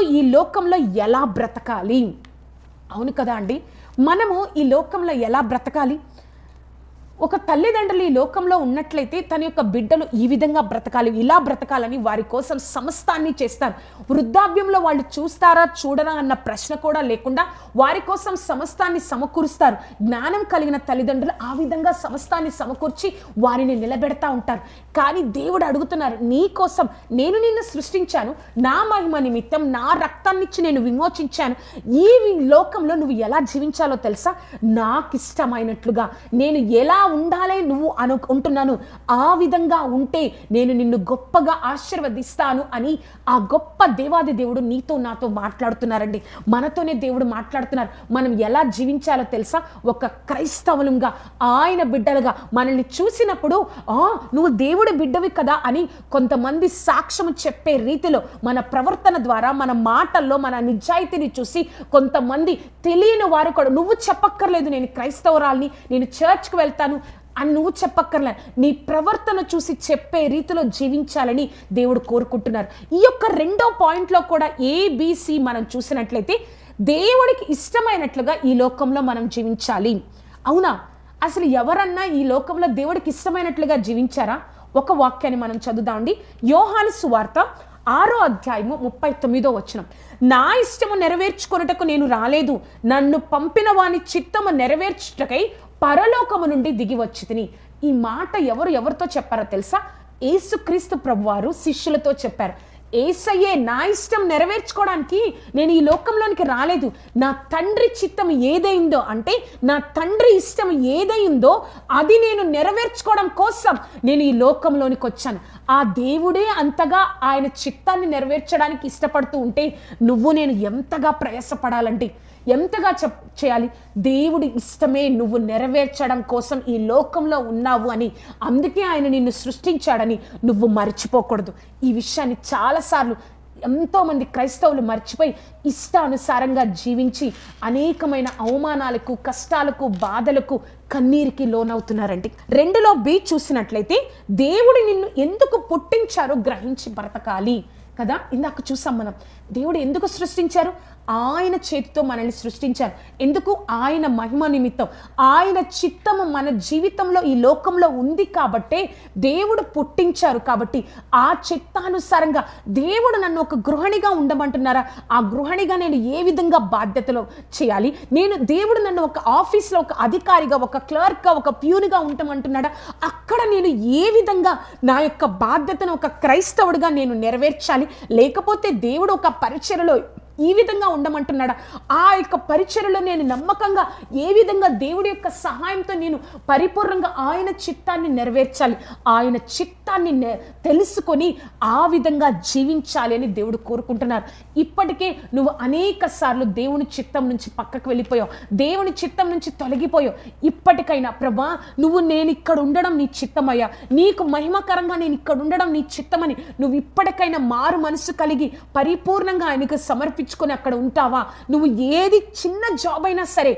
ఈ లోకంలో ఎలా బ్రతకాలి? అవును కదా అండి. మనము ఈ లోకంలో ఎలా బ్రతకాలి? ఒక తల్లిదండ్రులు ఈ లోకంలో ఉన్నట్లయితే తన యొక్క బిడ్డలు ఈ విధంగా బ్రతకాలి ఇలా బ్రతకాలని వారి కోసం సమస్తాన్ని చేస్తారు. వృద్ధాప్యంలో వాళ్ళు చూస్తారా చూడరా అన్న ప్రశ్న కూడా లేకుండా వారి కోసం సమస్తాన్ని సమకూరుస్తారు. జ్ఞానం కలిగిన తల్లిదండ్రులు ఆ విధంగా సమస్తాన్ని సమకూర్చి వారిని నిలబెడతా ఉంటారు. కానీ దేవుడు అడుగుతున్నారు నీ కోసం నేను నిన్ను సృష్టించాను నా మహిమ నిమిత్తం నా రక్తాన్నిచ్చి నేను విమోచించాను. ఈ లోకంలో నువ్వు ఎలా జీవించాలో తెలుసా? నాకు ఇష్టమైనట్లుగా నేను ఎలా ఉండాలి నువ్వు అనుకుంటున్నాను ఆ విధంగా ఉంటే నేను నిన్ను గొప్పగా ఆశీర్వదిస్తాను అని ఆ గొప్ప దేవాది దేవుడు నీతో నాతో మాట్లాడుతున్నారండి. మనతోనే దేవుడు మాట్లాడుతున్నారు. మనం ఎలా జీవించాలో తెలుసా? ఒక క్రైస్తవులంగా ఆయన బిడ్డలుగా మనల్ని చూసినప్పుడు ఆ నువ్వు దేవుడి బిడ్డవి కదా అని కొంతమంది సాక్ష్యం చెప్పే రీతిలో మన ప్రవర్తన ద్వారా మన మాటల్లో మన నిజాయితీని చూసి కొంతమంది తెలియని వారు కూడా నువ్వు చెప్పక్కర్లేదు నేను క్రైస్తవురాల్ని నేను చర్చ్కి వెళ్తాను అని నువ్వు చెప్పక్కర్లే. నీ ప్రవర్తన చూసి చెప్పే రీతిలో జీవించాలని దేవుడు కోరుకుంటున్నారు. ఈ యొక్క రెండో పాయింట్లో కూడా ఏబిసి మనం చూసినట్లయితే దేవుడికి ఇష్టమైనట్లుగా ఈ లోకంలో మనం జీవించాలి. అవునా? అసలు ఎవరన్నా ఈ లోకంలో దేవుడికి ఇష్టమైనట్లుగా జీవించారా? ఒక వాక్యాన్ని మనం చదువుదామండి యోహాను సువార్త ఆరో అధ్యాయము ముప్పై తొమ్మిదో వచనం. నా ఇష్టము నెరవేర్చుకొనుటకు నేను రాలేదు. నన్ను పంపిన వాని చిత్తము నెరవేర్చుటకై పరలోకము నుండి దిగి వచ్చి తిని ఈ మాట ఎవరు ఎవరితో చెప్పారో తెలుసా? ఏసుక్రీస్తు ప్రభువారు శిష్యులతో చెప్పారు. ఏసయ్యే నా ఇష్టం నెరవేర్చుకోవడానికి నేను ఈ లోకంలోనికి రాలేదు. నా తండ్రి చిత్తం ఏదైందో అంటే నా తండ్రి ఇష్టం ఏదైందో అది నేను నెరవేర్చుకోవడం కోసం నేను ఈ లోకంలోనికి వచ్చాను. ఆ దేవుడే అంతగా ఆయన చిత్తాన్ని నెరవేర్చడానికి ఇష్టపడుతూ ఉంటే నువ్వు నేను ఎంతగా ప్రయాసపడాలంటే ఎంతగా చెప్ చేయాలి? దేవుడి ఇష్టమే నువ్వు నెరవేర్చడం కోసం ఈ లోకంలో ఉన్నావు అని. అందుకే ఆయన నిన్ను సృష్టించాడని నువ్వు మర్చిపోకూడదు. ఈ విషయాన్ని చాలాసార్లు ఎంతోమంది క్రైస్తవులు మర్చిపోయి ఇష్టానుసారంగా జీవించి అనేకమైన అవమానాలకు కష్టాలకు బాధలకు కన్నీరికి లోనవుతున్నారండి. రెండులో బి చూసినట్లయితే దేవుడు నిన్ను ఎందుకు పుట్టించారో గ్రహించి బ్రతకాలి కదా? ఇందాక చూసాం మనం. దేవుడు ఎందుకు సృష్టించారు? ఆయన చేతితో మనల్ని సృష్టించారు. ఎందుకు? ఆయన మహిమ నిమిత్తం. ఆయన చిత్తము మన జీవితంలో ఈ లోకంలో ఉంది కాబట్టే దేవుడు పుట్టించారు కాబట్టి ఆ చిత్తానుసారంగా దేవుడు నన్ను ఒక గృహిణిగా ఉండమంటున్నారా? ఆ గృహిణిగా నేను ఏ విధంగా బాధ్యతలో చేయాలి? నేను దేవుడు నన్ను ఒక ఆఫీస్లో ఒక అధికారిగా ఒక క్లర్క్గా ఒక ప్యూనిగా ఉండమంటున్నాడా? అక్కడ నేను ఏ విధంగా నా యొక్క బాధ్యతను ఒక క్రైస్తవుడిగా నేను నెరవేర్చాలి? లేకపోతే దేవుడు ఒక పరిచయలో ఈ విధంగా ఉండమంటున్నాడా? ఆ యొక్క పరిచయలో నేను నమ్మకంగా ఏ విధంగా దేవుడి యొక్క సహాయంతో నేను పరిపూర్ణంగా ఆయన చిత్తాన్ని నెరవేర్చాలి ఆయన చిత్తాన్ని నె- తెలుసుకొని ఆ విధంగా జీవించాలి అని దేవుడు కోరుకుంటున్నారు. ఇప్పటికే నువ్వు అనేక సార్లు దేవుని చిత్తం నుంచి పక్కకు వెళ్ళిపోయావు దేవుని చిత్తం నుంచి తొలగిపోయావు. ఇప్పటికైనా ప్రభా నువ్వు నేను ఇక్కడ ఉండడం నీ చిత్తమయ్యా. నీకు మహిమకరంగా నేను ఇక్కడ ఉండడం నీ చిత్తమని నువ్వు ఇప్పటికైనా మారు మనసు కలిగి పరిపూర్ణంగా ఆయనకు సమర్పించుకొని అక్కడ ఉంటావా? నువ్వు ఏది చిన్న జాబ్ అయినా సరే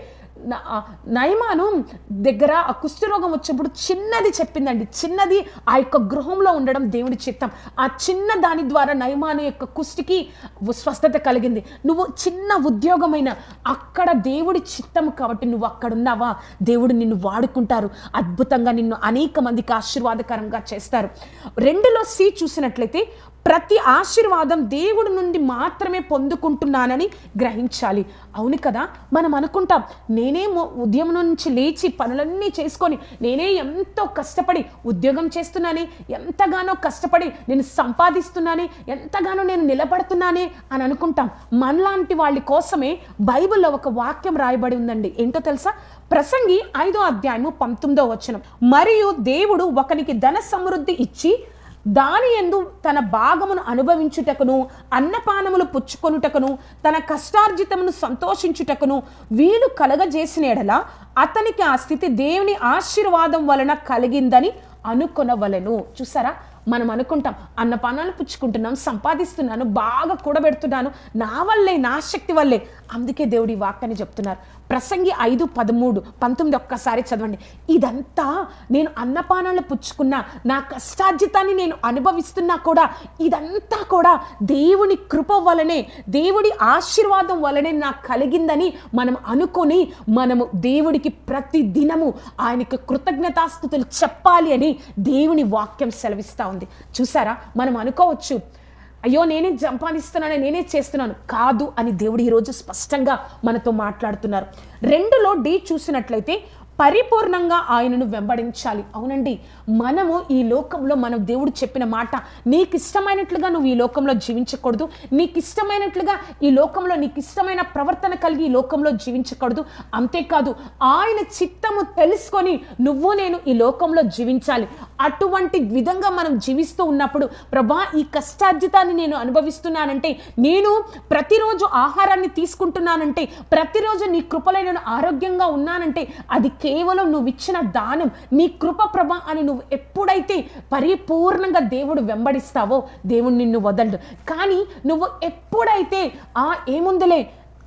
నయమాను దగ్గర ఆ కుష్ఠరోగం వచ్చినప్పుడు చిన్నది చెప్పిందండి. చిన్నది ఆ యొక్క గృహంలో ఉండడం దేవుడి చిత్తం. ఆ చిన్న దాని ద్వారా నయమాను యొక్క కుష్టికి స్వస్థత కలిగింది. నువ్వు చిన్న ఉద్యోగమైన అక్కడ దేవుడి చిత్తం కాబట్టి నువ్వు అక్కడ ఉన్నావా దేవుడు నిన్ను వాడుకుంటారు. అద్భుతంగా నిన్ను అనేక మందికి ఆశీర్వాదకరంగా చేస్తారు. రెండులో సి చూసినట్లయితే ప్రతి ఆశీర్వాదం దేవుడి నుండి మాత్రమే పొందుకుంటున్నానని గ్రహించాలి. అవును కదా? మనం అనుకుంటాం నేను నేనే ఉద్యమం నుంచి లేచి పనులన్నీ చేసుకొని నేనే ఎంతో కష్టపడి ఉద్యోగం చేస్తున్నానే ఎంతగానో కష్టపడి నేను సంపాదిస్తున్నానే ఎంతగానో నేను నిలబడుతున్నానే అని అనుకుంటాం. మనలాంటి వాళ్ళ కోసమే బైబిల్లో ఒక వాక్యం రాయబడి ఉందండి. ఏంటో తెలుసా? ప్రసంగి ఐదో అధ్యాయము పంతొమ్మిదో వచనం. మరియు దేవుడు ఒకనికి ధన సమృద్ధి ఇచ్చి దాని ఎందు తన భాగమును అనుభవించుటకును అన్నపానములు పుచ్చుకొనుటకును తన కష్టార్జితమును సంతోషించుటకును వీలు కలగజేసిన ఎడల అతనికి ఆ స్థితి దేవుని ఆశీర్వాదం వలన కలిగిందని అనుకొనవలెను. చూసారా? మనం అనుకుంటాం అన్నపానాలు పుచ్చుకుంటున్నాం సంపాదిస్తున్నాను బాగా కూడబెడుతున్నాను నా వల్లే నా శక్తి వల్లే. అందుకే దేవుడి వాక్యాన్ని చెప్తున్నారు. ప్రసంగి ఐదు పదమూడు పంతొమ్మిది ఒక్కసారి చదవండి. ఇదంతా నేను అన్నపానాలు పుచ్చుకున్న నా కష్టార్జితాన్ని నేను అనుభవిస్తున్నా కూడా ఇదంతా కూడా దేవుని కృప వలనే దేవుడి ఆశీర్వాదం వలనే నాకు కలిగిందని మనం అనుకొని మనము దేవుడికి ప్రతి దినము ఆయనకు కృతజ్ఞతాస్థుతులు చెప్పాలి అని దేవుని వాక్యం సెలవిస్తూ ఉంది. చూసారా? మనం అనుకోవచ్చు అయ్యో నేనే సంపాదిస్తున్నాను నేనే చేస్తున్నాను. కాదు అని దేవుడు ఈరోజు స్పష్టంగా మనతో మాట్లాడుతున్నారు. రెండులో డి చూసినట్లయితే పరిపూర్ణంగా ఆయనను వెంబడించాలి. అవునండి మనము ఈ లోకంలో మనం దేవుడు చెప్పిన మాట నీకు ఇష్టమైనట్లుగా నువ్వు ఈ లోకంలో జీవించకూడదు నీకు ఇష్టమైనట్లుగా ఈ లోకంలో నీకు ఇష్టమైన ప్రవర్తన కలిగి ఈ లోకంలో జీవించకూడదు. అంతేకాదు ఆయన చిత్తము తెలుసుకొని నువ్వు నేను ఈ లోకంలో జీవించాలి. అటువంటి విధంగా మనం జీవిస్తూ ఉన్నప్పుడు ప్రభా ఈ కష్టార్జితాన్ని నేను అనుభవిస్తున్నానంటే నేను ప్రతిరోజు ఆహారాన్ని తీసుకుంటున్నానంటే ప్రతిరోజు నీ కృపలో నేను ఆరోగ్యంగా ఉన్నానంటే అది కేవలం నువ్వు ఇచ్చిన దానం నీ కృప ప్రభ అని నువ్వు ఎప్పుడైతే పరిపూర్ణంగా దేవుడు వెంబడిస్తావో దేవుడు నిన్ను వదలడు. కానీ నువ్వు ఎప్పుడైతే ఆ ఏముందిలే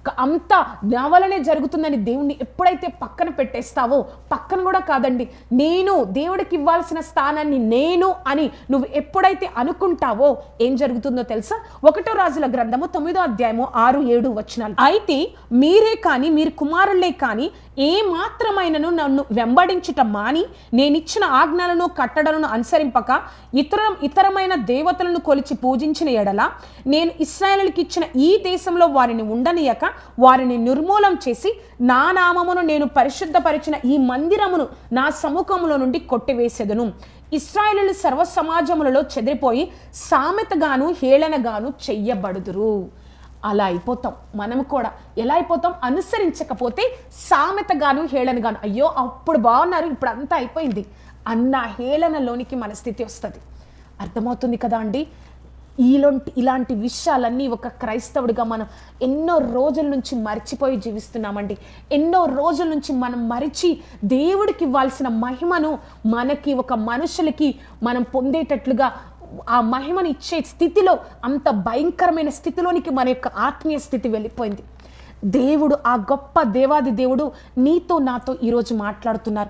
అంతా నా వలనే జరుగుతుందని దేవుణ్ణి ఎప్పుడైతే పక్కన పెట్టేస్తావో పక్కన కూడా కాదండి నేను దేవుడికి ఇవ్వాల్సిన స్థానాన్ని నేను అని నువ్వు ఎప్పుడైతే అనుకుంటావో ఏం జరుగుతుందో తెలుసా? ఒకటో రాజుల గ్రంథము తొమ్మిదో అధ్యాయము ఆరు ఏడు వచనాలు. అయితే మీరే కానీ మీరు కుమారులే కానీ ఏ మాత్రమైనను నన్ను వెంబడించుట మాని నేనిచ్చిన ఆజ్ఞలను కట్టడలను అనుసరింపక ఇతర ఇతరమైన దేవతలను కొలిచి పూజించిన ఎడల నేను ఇస్రాయేలుకి ఇచ్చిన ఈ దేశంలో వారిని ఉండనీయక వారిని నిర్మూలం చేసి నా నామమును నేను పరిశుద్ధపరిచిన ఈ మందిరమును నా సముఖములో నుండి కొట్టివేసెదను. ఇస్రాయలు సర్వ సమాజములలో చెదిరిపోయి సామెతగాను హేళనగాను చెయ్యబడుదురు. అలా అయిపోతాం. మనం కూడా ఎలా అయిపోతాం? అనుసరించకపోతే సామెతగాను హేళనగాను. అయ్యో అప్పుడు బాగున్నారు ఇప్పుడు అంతా అయిపోయింది. అన్న హేళనలోనికి మన స్థితి వస్తుంది. అర్థమవుతుంది కదా అండి? ఈలోంటి ఇలాంటి విషయాలన్నీ ఒక క్రైస్తవుడిగా మనం ఎన్నో రోజుల నుంచి మర్చిపోయి జీవిస్తున్నామండి. ఎన్నో రోజుల నుంచి మనం మరిచి దేవుడికి ఇవ్వాల్సిన మహిమను మనకి ఒక మనుషులకి మనం పొందేటట్లుగా ఆ మహిమను ఇచ్చే స్థితిలో అంత భయంకరమైన స్థితిలోనికి మన యొక్క ఆత్మీయ స్థితి వెళ్ళిపోయింది. దేవుడు ఆ గొప్ప దేవాది దేవుడు నీతో నాతో ఈరోజు మాట్లాడుతున్నారు.